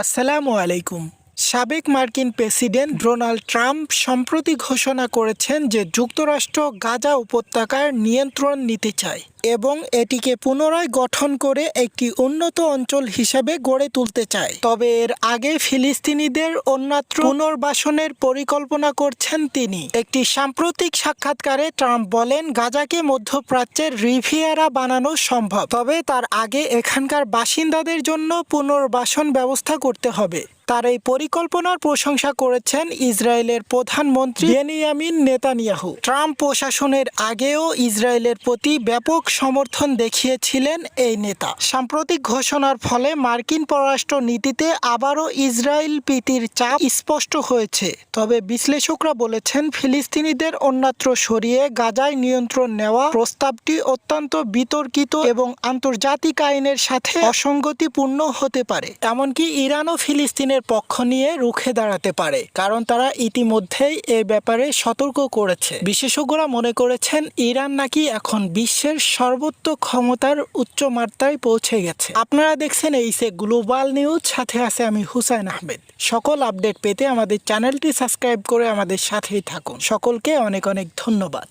আসসালামু আলাইকুম। সাবেক মার্কিন প্রেসিডেন্ট ডোনাল্ড ট্রাম্প সম্প্রতি ঘোষণা করেছেন যে যুক্তরাষ্ট্র গাজা উপত্যকার নিয়ন্ত্রণ নিতে চায় এবং এটিকে পুনরায় গঠন করে একটি উন্নত অঞ্চল হিসেবে গড়ে তুলতে চায়। তবে এর আগে ফিলিস্তিনিদের অন্যত্র পুনর্বাসনের পরিকল্পনা করছেন তিনি। একটি সাম্প্রতিক সাক্ষাৎকারে ট্রাম্প বলেন, গাজাকে মধ্যপ্রাচ্যের রিভিয়ারা বানানো সম্ভব, তবে তার আগে এখানকার বাসিন্দাদের জন্য পুনর্বাসন ব্যবস্থা করতে হবে। তার এই পরিকল্পনার প্রশংসা করেছেন ইসরায়েলের প্রধানমন্ত্রী বেনিয়ামিন নেতানিয়াহু। ট্রাম্প প্রশাসনের আগেও ইসরায়েলের প্রতি ব্যাপক সমর্থন দেখিয়েছিলেন এই নেতা। সাম্প্রতিক ঘোষণার ফলে মার্কিন পররাষ্ট্র নীতিতে আবারও ইসরায়েল প্রীতির চাপ স্পষ্ট হয়েছে। তবে বিশ্লেষকরা বলেছেন, ফিলিস্তিনিদের অন্যত্র সরিয়ে গাজায় নিয়ন্ত্রণ নেওয়া প্রস্তাবটি অত্যন্ত বিতর্কিত এবং আন্তর্জাতিক আইনের সাথে অসঙ্গতিপূর্ণ হতে পারে। এমনকি ইরানও ফিলিস্তিনের পক্ষ নিয়ে রুখে দাঁড়াতে পারে, কারণ তারা ইতিমধ্যেই এ ব্যাপারে সতর্ক করেছে। বিশেষজ্ঞরা মনে করেছেন, ইরান নাকি এখন বিশ্বের সর্বোচ্চ ক্ষমতার উচ্চ মাত্রায় পৌঁছে গেছে। আপনারা দেখছেন এই সে গ্লোবাল নিউজ, সাথে আছে আমি হুসাইন আহমেদ। সকল আপডেট পেতে আমাদের চ্যানেলটি সাবস্ক্রাইব করে আমাদের সাথেই থাকুন। সকলকে অনেক অনেক ধন্যবাদ।